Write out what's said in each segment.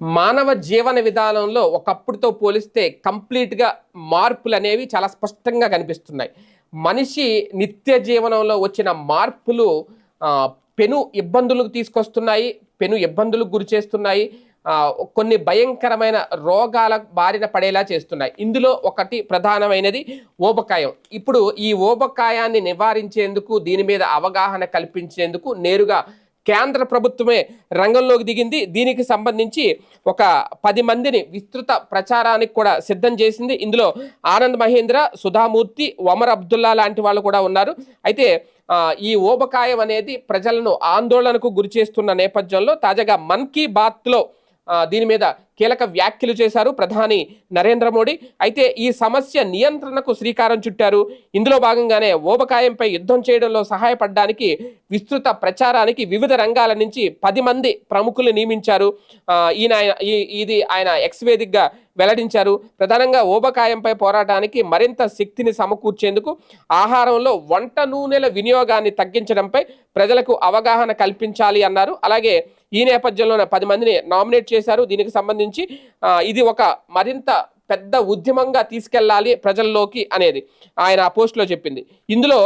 మానవ జీవన విధానంలో ఒకప్పుడుతో పోలిస్తే కంప్లీట్గా మార్పులు అనేవి చాలా స్పష్టంగా కనిపిస్తున్నాయి. మనిషి నిత్య జీవనంలో వచ్చిన మార్పులు పెను ఇబ్బందులకు తీసుకొస్తున్నాయి పెను ఇబ్బందులకు గురి చేస్తున్నాయి కొన్ని భయంకరమైన రోగాల బారిన పడేలా చేస్తున్నాయి. ఇందులో ఒకటి ప్రధానమైనది ఓబకాయం. ఇప్పుడు ఈ ఓబకాయాన్ని నివారించేందుకు దీని మీద అవగాహన కల్పించేందుకు నేరుగా కేంద్ర ప్రభుత్వమే రంగంలోకి దిగింది. దీనికి సంబంధించి ఒక పది మందిని విస్తృత ప్రచారానికి కూడా సిద్ధం చేసింది. ఇందులో ఆనంద్ మహేంద్ర సుధామూర్తి ఒమర్ అబ్దుల్లా లాంటి వాళ్ళు కూడా ఉన్నారు. అయితే ఈ ఊబకాయం అనేది ప్రజలను ఆందోళనకు గురి చేస్తున్న నేపథ్యంలో తాజాగా మన్ కీ బాత్లో దీని మీద కీలక వ్యాఖ్యలు చేశారు ప్రధాని నరేంద్ర మోడీ. అయితే ఈ సమస్య నియంత్రణకు శ్రీకారం చుట్టారు. ఇందులో భాగంగానే ఓబకాయంపై యుద్ధం చేయడంలో సహాయపడడానికి విస్తృత ప్రచారానికి వివిధ రంగాల నుంచి పది మంది ప్రముఖులు నియమించారు. ఈయన ఈ- ఇది ఆయన ఎక్స్ వేదికగా వెల్లడించారు. ప్రధానంగా ఓబకాయంపై పోరాటానికి మరింత శక్తిని సమకూర్చేందుకు ఆహారంలో వంట నూనెల వినియోగాన్ని తగ్గించడంపై ప్రజలకు అవగాహన కల్పించాలి అన్నారు. అలాగే ఈ నేపథ్యంలోనే పది మందిని నామినేట్ చేశారు. దీనికి సంబంధించి ఆ, ఇది ఒక మరింత పెద్ద ఉద్యమంగా తీసుకెళ్ళాలి ప్రజల్లోకి అనేది ఆయన ఆ పోస్ట్లో చెప్పింది. ఇందులో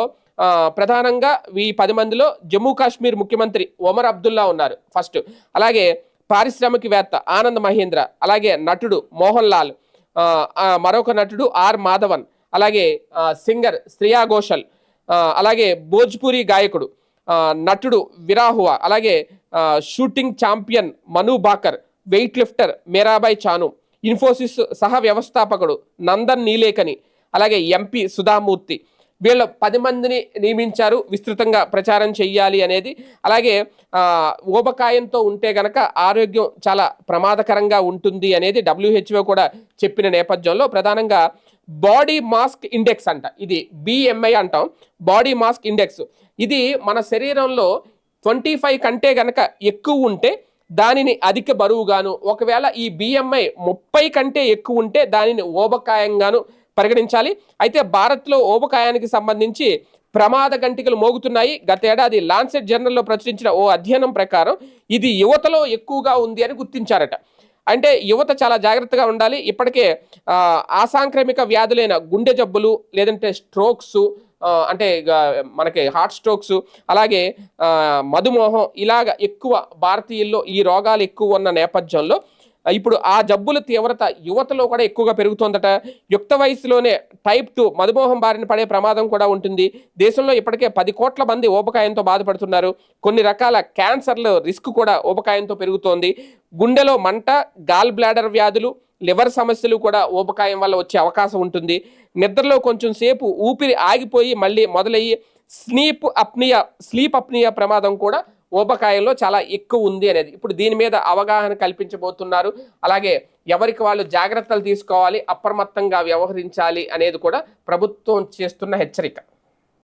ప్రధానంగా ఈ పది మందిలో జమ్మూ కాశ్మీర్ ముఖ్యమంత్రి ఒమర్ అబ్దుల్లా ఉన్నారు ఫస్ట్. అలాగే పారిశ్రామికవేత్త ఆనంద్ మహేంద్ర అలాగే నటుడు మోహన్ లాల్ మరొక నటుడు ఆర్ మాధవన్ అలాగే సింగర్ శ్రేయా ఘోషల్ అలాగే భోజ్పూరి గాయకుడు నటుడు విరాహువా అలాగే shooting champion Manu Bhaker weight lifter Mirabai Chanu Infosys సహ వ్యవస్థాపకుడు నందన్ నీలేకని అలాగే ఎంపీ సుధామూర్తి. వీళ్ళ పది మందిని నియమించారు విస్తృతంగా ప్రచారం చెయ్యాలి అనేది. అలాగే ఊబకాయంతో ఉంటే గనక ఆరోగ్యం చాలా ప్రమాదకరంగా ఉంటుంది అనేది డబ్ల్యూహెచ్ఓ కూడా చెప్పిన నేపథ్యంలో ప్రధానంగా బాడీ మాస్క్ ఇండెక్స్ అంట. ఇది బిఎంఐ అంటాం బాడీ మాస్క్ ఇండెక్స్. ఇది మన శరీరంలో ట్వంటీ ఫైవ్ కంటే గనక ఎక్కువ ఉంటే దానిని అధిక బరువుగాను ఒకవేళ ఈ బిఎంఐ ముప్పై కంటే ఎక్కువ ఉంటే దానిని ఓబకాయంగాను పరిగణించాలి. అయితే భారత్లో ఓబకాయానికి సంబంధించి ప్రమాద గంటికలు మోగుతున్నాయి. గతేడాది లాన్సెట్ జర్నల్లో ప్రచురించిన ఓ అధ్యయనం ప్రకారం ఇది యువతలో ఎక్కువగా ఉంది అని గుర్తించారట. అంటే యువత చాలా జాగ్రత్తగా ఉండాలి. ఇప్పటికే ఆ, అసాంక్రమిక వ్యాధులైన గుండె జబ్బులు లేదంటే స్ట్రోక్స్ అంటే మనకి హార్ట్ స్ట్రోక్స్ అలాగే మధుమేహం ఇలాగ ఎక్కువ భారతీయుల్లో ఈ రోగాలు ఎక్కువ ఉన్న నేపథ్యంలో ఇప్పుడు ఆ జబ్బుల తీవ్రత యువతలో కూడా ఎక్కువగా పెరుగుతోందట. యుక్త వయసులోనే టైప్ టూ మధుమేహం బారిన పడే ప్రమాదం కూడా ఉంటుంది. దేశంలో ఇప్పటికే పది కోట్ల మంది ఊబకాయంతో బాధపడుతున్నారు. కొన్ని రకాల క్యాన్సర్ల రిస్క్ కూడా ఊబకాయంతో పెరుగుతోంది. గుండెలో మంట గాల్ బ్లాడర్ వ్యాధులు లివర్ సమస్యలు కూడా ఊబకాయం వల్ల వచ్చే అవకాశం ఉంటుంది. నిద్రలో కొంచెం సేపు ఊపిరి ఆగిపోయి మళ్ళీ మొదలయ్యి స్లీప్ అప్నియా స్లీప్ అప్నియా ప్రమాదం కూడా ఊబకాయంలో చాలా ఎక్కువ ఉంది అనేది. ఇప్పుడు దీని మీద అవగాహన కల్పించబోతున్నారు. అలాగే ఎవరికి వాళ్ళు జాగ్రత్తలు తీసుకోవాలి అప్రమత్తంగా వ్యవహరించాలి అనేది కూడా ప్రభుత్వం చేస్తున్న హెచ్చరిక.